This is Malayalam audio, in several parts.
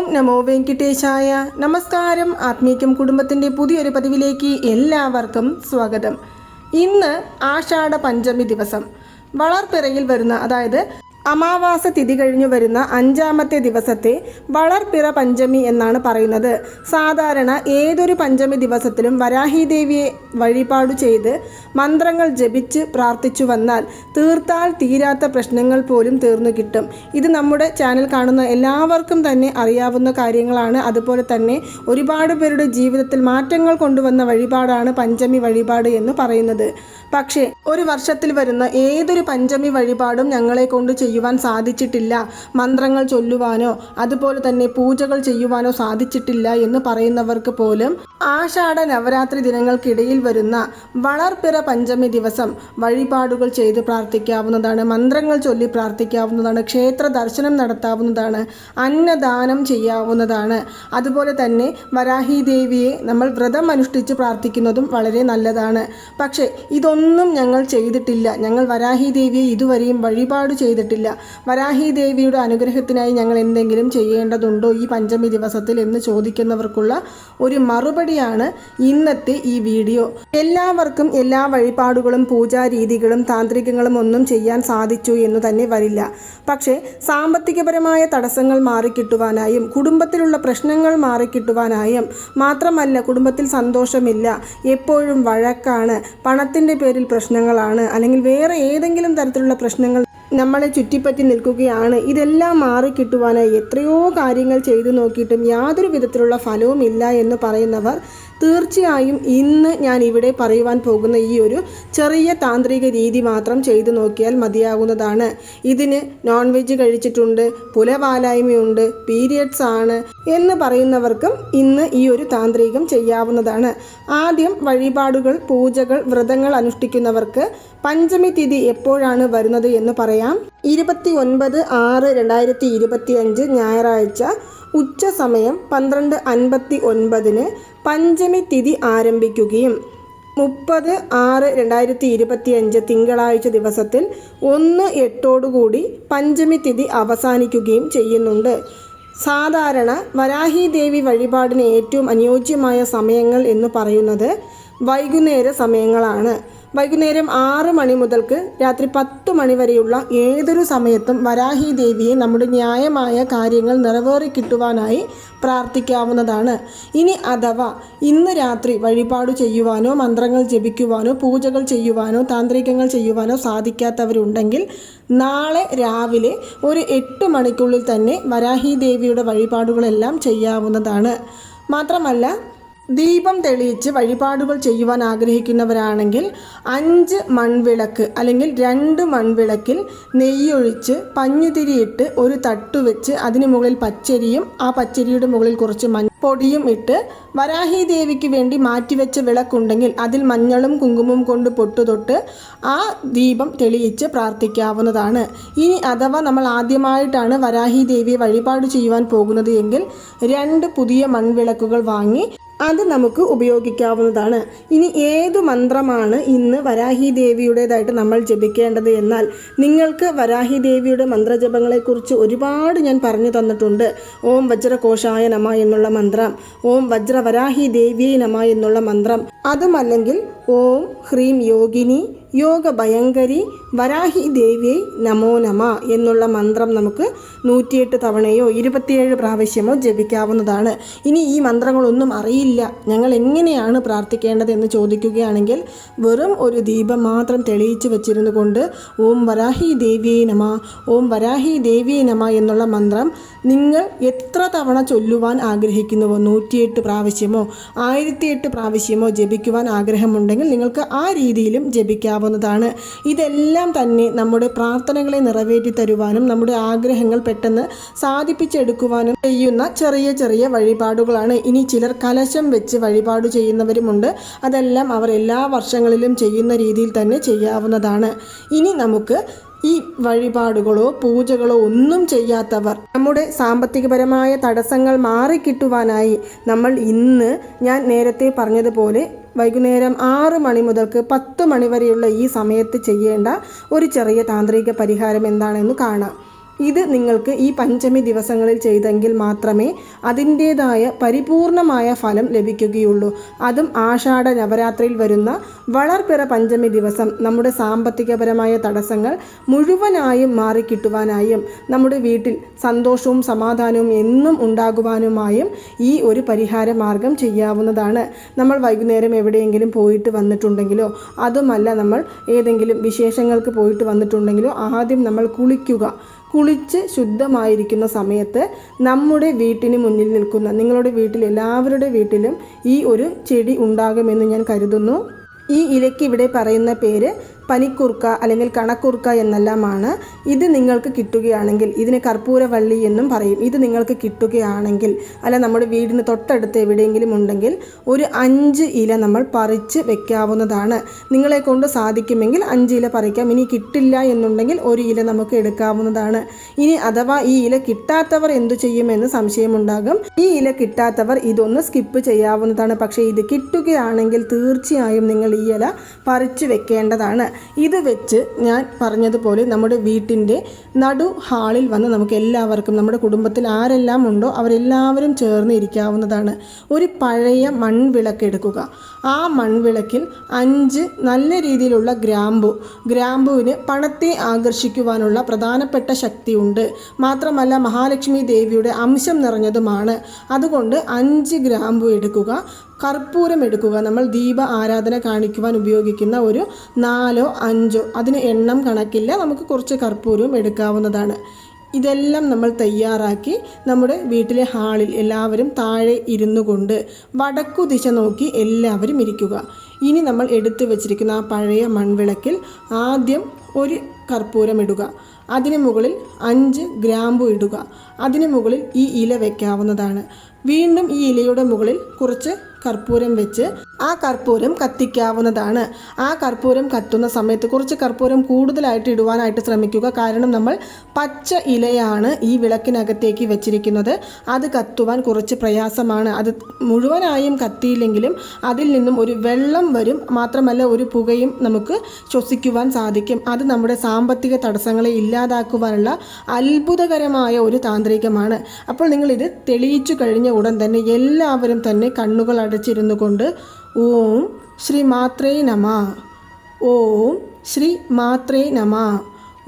ഓം നമോ വെങ്കിട്ടേശായ. നമസ്കാരം. ആത്മീക്യം കുടുംബത്തിന്റെ പുതിയൊരു പതിവിലേക്ക് എല്ലാവർക്കും സ്വാഗതം. ഇന്ന് ആഷാഢ പഞ്ചമി ദിവസം. വളർപ്പിറയിൽ വരുന്ന അതായത് അമാവാസ തിഥി കഴിഞ്ഞു വരുന്ന അഞ്ചാമത്തെ ദിവസത്തെ വളർപ്പിറ പഞ്ചമി എന്നാണ് പറയുന്നത്. സാധാരണ ഏതൊരു പഞ്ചമി ദിവസത്തിലും വരാഹിദേവിയെ വഴിപാടു ചെയ്ത് മന്ത്രങ്ങൾ ജപിച്ച് പ്രാർത്ഥിച്ചു വന്നാൽ തീർത്താൽ തീരാത്ത പ്രശ്നങ്ങൾ പോലും തീർന്നു കിട്ടും. ഇത് നമ്മുടെ ചാനൽ കാണുന്ന എല്ലാവർക്കും തന്നെ അറിയാവുന്ന കാര്യങ്ങളാണ്. അതുപോലെ തന്നെ ഒരുപാട് പേരുടെ ജീവിതത്തിൽ മാറ്റങ്ങൾ കൊണ്ടുവന്ന വഴിപാടാണ് പഞ്ചമി വഴിപാട് എന്ന് പറയുന്നത്. പക്ഷേ ഒരു വർഷത്തിൽ വരുന്ന ഏതൊരു പഞ്ചമി വഴിപാടും ഞങ്ങളെ കൊണ്ട് ചെയ്യുവാൻ സാധിച്ചിട്ടില്ല. മന്ത്രങ്ങൾ ചൊല്ലുവാനോ അതുപോലെ തന്നെ പൂജകൾ ചെയ്യുവാനോ സാധിച്ചിട്ടില്ല എന്ന് പറയുന്നവർക്ക് പോലും ആഷാഢ നവരാത്രി ദിനങ്ങൾക്കിടയിൽ വരുന്ന വളർപ്പിറ പഞ്ചമി ദിവസം വഴിപാടുകൾ ചെയ്ത് പ്രാർത്ഥിക്കാവുന്നതാണ് മന്ത്രങ്ങൾ ചൊല്ലി പ്രാർത്ഥിക്കാവുന്നതാണ് ക്ഷേത്ര ദർശനം നടത്താവുന്നതാണ് അന്നദാനം ചെയ്യാവുന്നതാണ്. അതുപോലെ തന്നെ വരാഹി ദേവിയെ നമ്മൾ വ്രതം അനുഷ്ഠിച്ച് പ്രാർത്ഥിക്കുന്നതും വളരെ നല്ലതാണ്. പക്ഷേ ഇതൊന്നും ഞങ്ങൾ ചെയ്തിട്ടില്ല. ഞങ്ങൾ വരാഹി ദേവിയെ ഇതുവരെയും വഴിപാട് ചെയ്തിട്ടില്ല. വരാഹി ദേവിയുടെ അനുഗ്രഹത്തിനായി ഞങ്ങൾ എന്തെങ്കിലും ചെയ്യേണ്ടതുണ്ടോ ഈ പഞ്ചമി ദിവസത്തിൽ എന്ന് ചോദിക്കുന്നവർക്കുള്ള ഒരു മറുപടിയാണ് ഇന്നത്തെ ഈ വീഡിയോ. എല്ലാവർക്കും എല്ലാ വഴിപാടുകളും പൂജാരീതികളും താന്ത്രികങ്ങളും ഒന്നും ചെയ്യാൻ സാധിച്ചു എന്ന് തന്നെ വരില്ല. പക്ഷേ സാമ്പത്തികപരമായ തടസ്സങ്ങൾ മാറിക്കിട്ടുവാനായും കുടുംബത്തിലുള്ള പ്രശ്നങ്ങൾ മാറിക്കിട്ടുവാനായും മാത്രമല്ല കുടുംബത്തിൽ സന്തോഷമില്ല. എപ്പോഴും വഴക്കാണ് പണത്തിന്റെ പേരിൽ പ്രശ്നങ്ങളാണ് അല്ലെങ്കിൽ വേറെ ഏതെങ്കിലും തരത്തിലുള്ള പ്രശ്നങ്ങൾ നമ്മളെ ചുറ്റിപ്പറ്റി നിൽക്കുകയാണ്. ഇതെല്ലാം മാറിക്കിട്ടുവാനായി എത്രയോ കാര്യങ്ങൾ ചെയ്തു നോക്കിയിട്ടും യാതൊരു വിധത്തിലുള്ള ഫലവും ഇല്ല എന്ന് പറയുന്നവർ തീർച്ചയായും ഇന്ന് ഞാൻ ഇവിടെ പറയുവാൻ പോകുന്ന ഈ ഒരു ചെറിയ താന്ത്രിക രീതി മാത്രം ചെയ്തു നോക്കിയാൽ മതിയാകുന്നതാണ്. ഇതിന് നോൺ വെജ് കഴിച്ചിട്ടുണ്ട് പുലവാലായ്മയുണ്ട് പീരിയഡ്സ് ആണ് എന്ന് പറയുന്നവർക്കും ഇന്ന് ഈ ഒരു താന്ത്രികം ചെയ്യാവുന്നതാണ്. ആദ്യം വഴിപാടുകൾ പൂജകൾ വ്രതങ്ങൾ അനുഷ്ഠിക്കുന്നവർക്ക് പഞ്ചമി തിഥി എപ്പോഴാണ് വരുന്നത് എന്ന് പറയാം. ഇരുപത്തി ഒൻപത് ആറ് രണ്ടായിരത്തി ഇരുപത്തി അഞ്ച് ഞായറാഴ്ച ഉച്ച സമയം പന്ത്രണ്ട് അൻപത്തി ഒൻപതിന് പഞ്ചമി തിഥി ആരംഭിക്കുകയും മുപ്പത് ആറ് രണ്ടായിരത്തി ഇരുപത്തി അഞ്ച് തിങ്കളാഴ്ച ദിവസത്തിൽ ഒന്ന് എട്ടോടുകൂടി പഞ്ചമി തിഥി അവസാനിക്കുകയും ചെയ്യുന്നുണ്ട്. സാധാരണ വരാഹി ദേവി വഴിപാടിന് ഏറ്റവും അനുയോജ്യമായ സമയങ്ങൾ എന്ന് പറയുന്നത് വൈകുന്നേര സമയങ്ങളാണ്. വൈകുന്നേരം ആറ് മണി മുതൽക്ക് രാത്രി പത്ത് മണി വരെയുള്ള ഏതൊരു സമയത്തും വരാഹി ദേവിയെ നമ്മുടെ ന്യായമായ കാര്യങ്ങൾ നിറവേറി കിട്ടുവാനായി പ്രാർത്ഥിക്കാവുന്നതാണ്. ഇനി അഥവാ ഇന്ന് രാത്രി വഴിപാട് ചെയ്യുവാനോ മന്ത്രങ്ങൾ ജപിക്കുവാനോ പൂജകൾ ചെയ്യുവാനോ താന്ത്രികങ്ങൾ ചെയ്യുവാനോ സാധിക്കാത്തവരുണ്ടെങ്കിൽ നാളെ രാവിലെ ഒരു എട്ട് മണിക്കുള്ളിൽ തന്നെ വരാഹി ദേവിയുടെ വഴിപാടുകളെല്ലാം ചെയ്യാവുന്നതാണ്. മാത്രമല്ല ദീപം തെളിയിച്ച് വഴിപാടുകൾ ചെയ്യുവാൻ ആഗ്രഹിക്കുന്നവരാണെങ്കിൽ അഞ്ച് മൺവിളക്ക് അല്ലെങ്കിൽ രണ്ട് മൺവിളക്കിൽ നെയ്യൊഴിച്ച് പഞ്ഞുതിരിയിട്ട് ഒരു തട്ടു വെച്ച് അതിന് മുകളിൽ പച്ചരിയും ആ പച്ചരിയുടെ മുകളിൽ കുറച്ച് മഞ്ഞ പൊടിയും ഇട്ട് വരാഹി ദേവിക്ക് വേണ്ടി മാറ്റിവെച്ച വിളക്കുണ്ടെങ്കിൽ അതിൽ മഞ്ഞളും കുങ്കുമവും കൊണ്ട് പൊട്ടുതൊട്ട് ആ ദീപം തെളിയിച്ച് പ്രാർത്ഥിക്കാവുന്നതാണ്. ഇനി അഥവാ നമ്മൾ ആദ്യമായിട്ടാണ് വരാഹി ദേവിയെ വഴിപാട് ചെയ്യുവാൻ പോകുന്നത് എങ്കിൽ രണ്ട് പുതിയ മൺവിളക്കുകൾ വാങ്ങി അത് നമുക്ക് ഉപയോഗിക്കാവുന്നതാണ്. ഇനി ഏത് മന്ത്രമാണ് ഇന്ന് വരാഹി ദേവിയുടേതായിട്ട് നമ്മൾ ജപിക്കേണ്ടത് എന്നാൽ നിങ്ങൾക്ക് വരാഹി ദേവിയുടെ മന്ത്രജപങ്ങളെക്കുറിച്ച് ഒരുപാട് ഞാൻ പറഞ്ഞു തന്നിട്ടുണ്ട്. ഓം വജ്രകോശായ നമ എന്നുള്ള മന്ത്രം ഓം വജ്രവരാഹി ദേവിയെ നമ എന്നുള്ള മന്ത്രം. അതുമല്ലെങ്കിൽ ഓം ഹ്രീം യോഗിനി യോഗ ഭയങ്കരി വരാഹി ദേവിയെ നമോ നമ എന്നുള്ള മന്ത്രം നമുക്ക് നൂറ്റിയെട്ട് തവണയോ ഇരുപത്തിയേഴ് പ്രാവശ്യമോ ജപിക്കാവുന്നതാണ്. ഇനി ഈ മന്ത്രങ്ങളൊന്നും അറിയില്ല. ഞങ്ങൾ എങ്ങനെയാണ് പ്രാർത്ഥിക്കേണ്ടത് എന്ന് ചോദിക്കുകയാണെങ്കിൽ വെറും ഒരു ദീപം മാത്രം തെളിയിച്ചു വച്ചിരുന്നു കൊണ്ട് ഓം വരാഹി ദേവിയെ നമ ഓം വരാഹി ദേവിയെ നമ എന്നുള്ള മന്ത്രം നിങ്ങൾ എത്ര തവണ ചൊല്ലുവാൻ ആഗ്രഹിക്കുന്നുവോ? നൂറ്റിയെട്ട് പ്രാവശ്യമോ? ആയിരത്തിയെട്ട് പ്രാവശ്യമോ ജപിക്കുവാൻ ആഗ്രഹമുണ്ടെങ്കിൽ നിങ്ങൾക്ക് ആ രീതിയിലും ജപിക്കാവുന്നതാണ്. ഇതെല്ലാം തന്നെ നമ്മുടെ പ്രാർത്ഥനകളെ നിറവേറ്റി തരുവാനും നമ്മുടെ ആഗ്രഹങ്ങൾ പെട്ടെന്ന് സാധിപ്പിച്ചെടുക്കുവാനും ചെയ്യുന്ന ചെറിയ ചെറിയ വഴിപാടുകളാണ്. ഇനി ചിലർ കലശം വെച്ച് വഴിപാട് ചെയ്യുന്നവരുമുണ്ട്. അതെല്ലാം അവർ എല്ലാ വർഷങ്ങളിലും ചെയ്യുന്ന രീതിയിൽ തന്നെ ചെയ്യാവുന്നതാണ്. ഇനി നമുക്ക് ഈ വഴിപാടുകളോ പൂജകളോ ഒന്നും ചെയ്യാത്തവർ നമ്മുടെ സാമ്പത്തികപരമായ തടസ്സങ്ങൾ മാറിക്കിട്ടുവാനായി നമ്മൾ ഇന്ന് ഞാൻ നേരത്തെ പറഞ്ഞതുപോലെ വൈകുന്നേരം ആറ് മണി മുതൽക്ക് പത്ത് മണി വരെയുള്ള ഈ സമയത്ത് ചെയ്യേണ്ട ഒരു ചെറിയ താന്ത്രിക പരിഹാരം എന്താണെന്ന് കാണാം. ഇത് നിങ്ങൾക്ക് ഈ പഞ്ചമി ദിവസങ്ങളിൽ ചെയ്തെങ്കിൽ മാത്രമേ അതിന്റേതായ പരിപൂർണമായ ഫലം ലഭിക്കുകയുള്ളൂ. അതും ആഷാഢ നവരാത്രിയിൽ വരുന്ന വളർപ്പിറ പഞ്ചമി ദിവസം. നമ്മുടെ സാമ്പത്തികപരമായ തടസ്സങ്ങൾ മുഴുവനായും മാറിക്കിട്ടുവാനായും നമ്മുടെ വീട്ടിൽ സന്തോഷവും സമാധാനവും എന്നും ഉണ്ടാകുവാനുമായും ഈ ഒരു പരിഹാര മാർഗം ചെയ്യാവുന്നതാണ്. നമ്മൾ വൈകുന്നേരം എവിടെയെങ്കിലും പോയിട്ട് വന്നിട്ടുണ്ടെങ്കിലോ അതുമല്ല നമ്മൾ ഏതെങ്കിലും വിശേഷങ്ങൾക്ക് പോയിട്ട് വന്നിട്ടുണ്ടെങ്കിലോ ആദ്യം നമ്മൾ കുളിക്കുക. കുളിച്ച് ശുദ്ധമായിരിക്കുന്ന സമയത്ത് നമ്മുടെ വീട്ടിന് മുന്നിൽ നിൽക്കുന്ന നിങ്ങളുടെ വീട്ടിൽ എല്ലാവരുടെ വീട്ടിലും ഈ ഒരു ചെടി ഉണ്ടാകുമെന്ന് ഞാൻ കരുതുന്നു. ഈ ഇലയ്ക്ക് ഇവിടെ പറയുന്ന പേര് പനിക്കുർക്ക അല്ലെങ്കിൽ കണക്കുർക്ക എന്നെല്ലാമാണ് ഇത് നിങ്ങൾക്ക് കിട്ടുകയാണെങ്കിൽ ഇതിന് കർപ്പൂരവള്ളി എന്നും പറയും. ഇത് നിങ്ങൾക്ക് കിട്ടുകയാണെങ്കിൽ അല്ല നമ്മുടെ വീടിന് തൊട്ടടുത്ത് എവിടെയെങ്കിലും ഉണ്ടെങ്കിൽ ഒരു അഞ്ച് ഇല നമ്മൾ പറിച്ച് വെക്കാവുന്നതാണ്. നിങ്ങളെ കൊണ്ട് സാധിക്കുമെങ്കിൽ അഞ്ച് ഇല പറിക്കാം. ഇനി കിട്ടില്ല എന്നുണ്ടെങ്കിൽ ഒരു ഇല നമുക്ക് എടുക്കാവുന്നതാണ്. ഇനി അഥവാ ഈ ഇല കിട്ടാത്തവർ എന്തു ചെയ്യുമെന്ന് സംശയമുണ്ടാകും. ഈ ഇല കിട്ടാത്തവർ ഇതൊന്ന് സ്കിപ്പ് ചെയ്യാവുന്നതാണ്. പക്ഷേ ഇത് കിട്ടുകയാണെങ്കിൽ തീർച്ചയായും നിങ്ങൾ ഈ ഇല പറിച്ചു വെക്കേണ്ടതാണ്. ഇത് വെച്ച് ഞാൻ പറഞ്ഞതുപോലെ നമ്മുടെ വീട്ടിന്റെ നടു ഹാളിൽ വന്ന് നമുക്ക് എല്ലാവർക്കും നമ്മുടെ കുടുംബത്തിൽ ആരെല്ലാം ഉണ്ടോ അവരെല്ലാവരും ചേർന്ന് ഇരിക്കാവുന്നതാണ്. ഒരു പഴയ മൺവിളക്ക് എടുക്കുക. ആ മൺവിളക്കിൽ അഞ്ച് നല്ല രീതിയിലുള്ള ഗ്രാമ്പു ഗ്രാമ്പുവിന് പണത്തെ ആകർഷിക്കുവാനുള്ള പ്രധാനപ്പെട്ട ശക്തിയുണ്ട്. മാത്രമല്ല മഹാലക്ഷ്മി ദേവിയുടെ അംശം നിറഞ്ഞതുമാണ്. അതുകൊണ്ട് അഞ്ച് ഗ്രാമ്പു എടുക്കുക. കർപ്പൂരം എടുക്കുക. നമ്മൾ ദീപ ആരാധന കാണിക്കുവാൻ ഉപയോഗിക്കുന്ന ഒരു നാലോ അഞ്ചോ അതിന് എണ്ണം കണക്കില്ല നമുക്ക് കുറച്ച് കർപ്പൂരവും എടുക്കാവുന്നതാണ്. ഇതെല്ലാം നമ്മൾ തയ്യാറാക്കി നമ്മുടെ വീട്ടിലെ ഹാളിൽ എല്ലാവരും താഴെ ഇരുന്നു കൊണ്ട് വടക്കു ദിശ നോക്കി എല്ലാവരും ഇരിക്കുക. ഇനി നമ്മൾ എടുത്തു വച്ചിരിക്കുന്ന ആ പഴയ മൺവിളക്കിൽ ആദ്യം ഒരു കർപ്പൂരം ഇടുക. അതിന് മുകളിൽ അഞ്ച് ഗ്രാമ്പു ഇടുക. അതിന് മുകളിൽ ഈ ഇല വയ്ക്കാവുന്നതാണ് വീണ്ടും ഈ ഇലയുടെ മുകളിൽ കുറച്ച് കർപ്പൂരം വെച്ച് ആ കർപ്പൂരം കത്തിക്കാവുന്നതാണ്. ആ കർപ്പൂരം കത്തുന്ന സമയത്ത് കുറച്ച് കർപ്പൂരം കൂടുതലായിട്ട് ഇടുവാനായിട്ട് ശ്രമിക്കുക. കാരണം നമ്മൾ പച്ച ഇലയാണ് ഈ വിളക്കിനകത്തേക്ക് വെച്ചിരിക്കുന്നത്. അത് കത്തുവാൻ കുറച്ച് പ്രയാസമാണ്. അത് മുഴുവനായും കത്തിയില്ലെങ്കിലും അതിൽ നിന്നും ഒരു വെള്ളം വരും. മാത്രമല്ല ഒരു പുകയും നമുക്ക് ശ്വസിക്കുവാൻ സാധിക്കും. അത് നമ്മുടെ സാമ്പത്തിക തടസ്സങ്ങളെ ഇല്ലാതാക്കുവാനുള്ള അത്ഭുതകരമായ ഒരു താന്ത്രികമാണ്. അപ്പോൾ നിങ്ങളിത് തെളിയിച്ചു കഴിഞ്ഞ ഉടൻ തന്നെ എല്ലാവരും തന്നെ കണ്ണുകൾ അടച്ചിരുന്നു കൊണ്ട് ഓം ശ്രീ മാത്രേ നമ. ഓം ശ്രീ മാത്രേ നമ.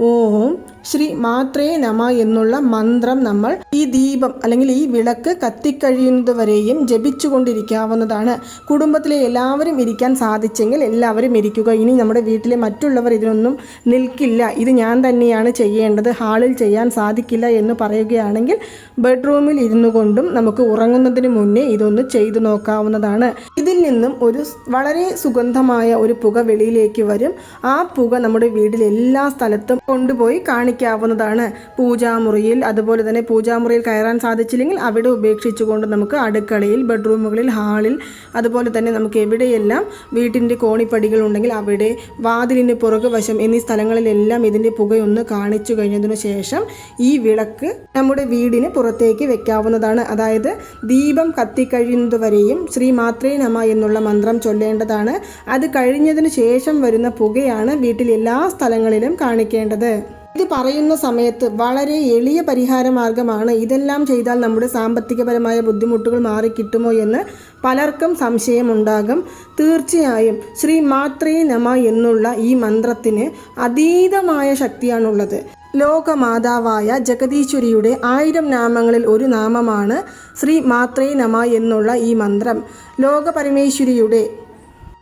ഓം ശ്രീ മാത്രേ നമ എന്നുള്ള മന്ത്രം നമ്മൾ ഈ ദീപം അല്ലെങ്കിൽ ഈ വിളക്ക് കത്തിക്കഴിയുന്നതുവരെയും ജപിച്ചുകൊണ്ടിരിക്കാവുന്നതാണ്. കുടുംബത്തിലെ എല്ലാവരും ഇരിക്കാൻ സാധിച്ചെങ്കിൽ എല്ലാവരും ഇരിക്കുക. ഇനി നമ്മുടെ വീട്ടിലെ മറ്റുള്ളവർ ഇതിനൊന്നും നിൽക്കില്ല. ഇത് ഞാൻ തന്നെയാണ് ചെയ്യേണ്ടത്. ഹാളിൽ ചെയ്യാൻ സാധിക്കില്ല എന്ന് പറയുകയാണെങ്കിൽ ബെഡ്റൂമിൽ ഇരുന്നു കൊണ്ടും നമുക്ക് ഉറങ്ങുന്നതിന് മുന്നേ ഇതൊന്ന് ചെയ്തു നോക്കാവുന്നതാണ്. ഇതിൽ നിന്നും ഒരു വളരെ സുഗന്ധമായ ഒരു പുക വെളിയിലേക്ക് വരും. ആ പുക നമ്മുടെ വീട്ടിൽ എല്ലാ സ്ഥലത്തും കൊണ്ടുപോയി കാണിക്കാവുന്നതാണ്. പൂജാമുറിയിൽ അതുപോലെ തന്നെ പൂജാമുറിയിൽ കയറാൻ സാധിച്ചില്ലെങ്കിൽ അവിടെ ഉപേക്ഷിച്ചുകൊണ്ട് നമുക്ക് അടുക്കളയിൽ ബെഡ്റൂമുകളിൽ ഹാളിൽ അതുപോലെ തന്നെ നമുക്ക് എവിടെയെല്ലാം വീട്ടിന്റെ കോണിപ്പടികൾ ഉണ്ടെങ്കിൽ അവിടെ വാതിലിന് പുറകു വശം എന്നീ സ്ഥലങ്ങളിലെല്ലാം ഇതിന്റെ പുകയൊന്ന് കാണിച്ചു കഴിഞ്ഞതിനു ശേഷം ഈ വിളക്ക് നമ്മുടെ വീടിന് പുറത്തേക്ക് വെക്കാവുന്നതാണ്. അതായത് ദീപം കത്തിക്കഴിയുന്നതുവരെയും ശ്രീ മാത്രേ നമ എന്നുള്ള മന്ത്രം ചൊല്ലേണ്ടതാണ്. അത് കഴിഞ്ഞതിന് ശേഷം വരുന്ന പുകയാണ് വീട്ടിൽ എല്ലാ സ്ഥലങ്ങളിലും കാണിക്കേണ്ടത്. ഇത് പറയുന്ന സമയത്ത് വളരെ എളിയ പരിഹാര മാർഗമാണ് ഇതെല്ലാം ചെയ്താൽ നമ്മുടെ സാമ്പത്തികപരമായ ബുദ്ധിമുട്ടുകൾ മാറിക്കിട്ടുമോ എന്ന് പലർക്കും സംശയമുണ്ടാകും. തീർച്ചയായും ശ്രീ മാത്രേ നമ എന്നുള്ള ഈ മന്ത്രത്തിന് അതീതമായ ശക്തിയാണുള്ളത്. ലോകമാതാവായ ജഗദീശ്വരിയുടെ ആയിരം നാമങ്ങളിൽ ഒരു നാമമാണ് ശ്രീ മാത്രേ നമ എന്നുള്ള ഈ മന്ത്രം. ലോകപരമേശ്വരിയുടെ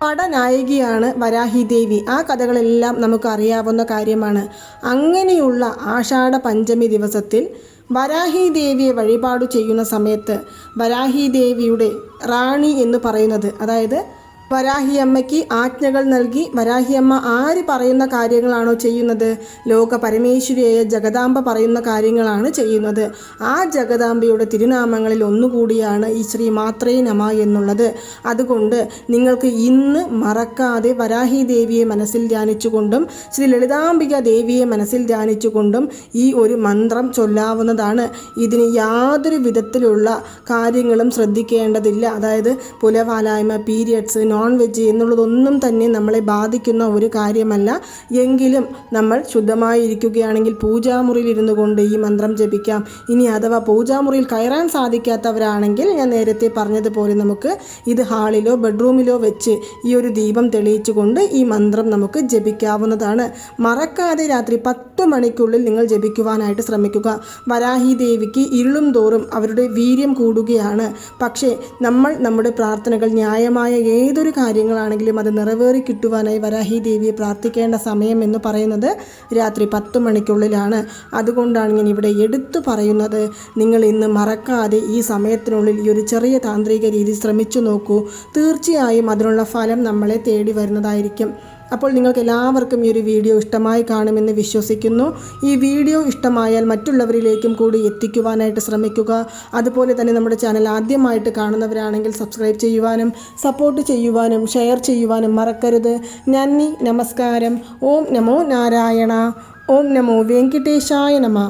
പടനായികയാണ് വരാഹി ദേവി. ആ കഥകളെല്ലാം നമുക്ക് അറിയാവുന്ന കാര്യമാണ്. അങ്ങനെയുള്ള ആഷാഢ പഞ്ചമി ദിവസത്തിൽ വരാഹി ദേവിയെ വഴിപാട് ചെയ്യുന്ന സമയത്ത് വരാഹി ദേവിയുടെ റാണി എന്ന് പറയുന്നത് അതായത് വരാഹിയമ്മയ്ക്ക് ആജ്ഞകൾ നൽകി വരാഹിയമ്മ ആര് പറയുന്ന കാര്യങ്ങളാണോ ചെയ്യുന്നത്? ലോക പരമേശ്വരിയായ ജഗദാംബ പറയുന്ന കാര്യങ്ങളാണ് ചെയ്യുന്നത്. ആ ജഗദാംബയുടെ തിരുനാമങ്ങളിൽ ഒന്നുകൂടിയാണ് ഈ ശ്രീ മാത്രേ നമ എന്നുള്ളത്. അതുകൊണ്ട് നിങ്ങൾക്ക് ഇന്ന് മറക്കാതെ വരാഹി ദേവിയെ മനസ്സിൽ ധ്യാനിച്ചുകൊണ്ടും ശ്രീ ലളിതാംബിക ദേവിയെ മനസ്സിൽ ധ്യാനിച്ചുകൊണ്ടും ഈ ഒരു മന്ത്രം ചൊല്ലാവുന്നതാണ്. ഇതിന് യാതൊരു വിധത്തിലുള്ള കാര്യങ്ങളും ശ്രദ്ധിക്കേണ്ടതില്ല. അതായത് പുലവാലായ്മ പീരിയഡ്സ് നോൺ വെജ് എന്നുള്ളതൊന്നും തന്നെ നമ്മളെ ബാധിക്കുന്ന ഒരു കാര്യമല്ല. എങ്കിലും നമ്മൾ ശുദ്ധമായി ശുദ്ധമായിരിക്കുകയാണെങ്കിൽ പൂജാമുറിയിൽ ഇരുന്നു കൊണ്ട് ഈ മന്ത്രം ജപിക്കാം. ഇനി അഥവാ പൂജാമുറിയിൽ കയറാൻ സാധിക്കാത്തവരാണെങ്കിൽ ഞാൻ നേരത്തെ പറഞ്ഞതുപോലെ നമുക്ക് ഇത് ഹാളിലോ ബെഡ്റൂമിലോ വെച്ച് ഈ ഒരു ദീപം തെളിയിച്ചുകൊണ്ട് ഈ മന്ത്രം നമുക്ക് ജപിക്കാവുന്നതാണ്. മറക്കാതെ രാത്രി പത്ത് മണിക്കുള്ളിൽ നിങ്ങൾ ജപിക്കുവാനായിട്ട് ശ്രമിക്കുക. വരാഹി ദേവിക്ക് ഇരുളും തോറും അവരുടെ വീര്യം കൂടുകയാണ്. പക്ഷേ നമ്മൾ നമ്മുടെ പ്രാർത്ഥനകൾ ന്യായമായ ഏതൊരു കാര്യങ്ങളാണെങ്കിലും അത് നിറവേറി കിട്ടുവാനായി വരാഹി ദേവിയെ പ്രാർത്ഥിക്കേണ്ട സമയം എന്ന് പറയുന്നത് രാത്രി പത്ത് മണിക്കുള്ളിലാണ്. അതുകൊണ്ടാണ് ഞാൻ ഇവിടെ എടുത്തു പറയുന്നത് നിങ്ങൾ ഇന്ന് മറക്കാതെ ഈ സമയത്തിനുള്ളിൽ ഈ ഒരു ചെറിയ താന്ത്രിക രീതി ശ്രമിച്ചു നോക്കൂ. തീർച്ചയായും അതിനുള്ള ഫലം നമ്മളെ തേടി വരുന്നതായിരിക്കും. അപ്പോൾ നിങ്ങൾക്ക് എല്ലാവർക്കും ഈ ഒരു വീഡിയോ ഇഷ്ടമായി കാണുമെന്ന് വിശ്വസിക്കുന്നു. ഈ വീഡിയോ ഇഷ്ടമായാൽ മറ്റുള്ളവരിലേക്കും കൂടി എത്തിക്കുവാനായിട്ട് ശ്രമിക്കുക. അതുപോലെ തന്നെ നമ്മുടെ ചാനൽ ആദ്യമായിട്ട് കാണുന്നവരാണെങ്കിൽ സബ്സ്ക്രൈബ് ചെയ്യുവാനും സപ്പോർട്ട് ചെയ്യുവാനും ഷെയർ ചെയ്യുവാനും മറക്കരുത്. നന്ദി നമസ്കാരം. ഓം നമോ നാരായണ. ഓം നമോ വെങ്കിട്ടേശായ നമ.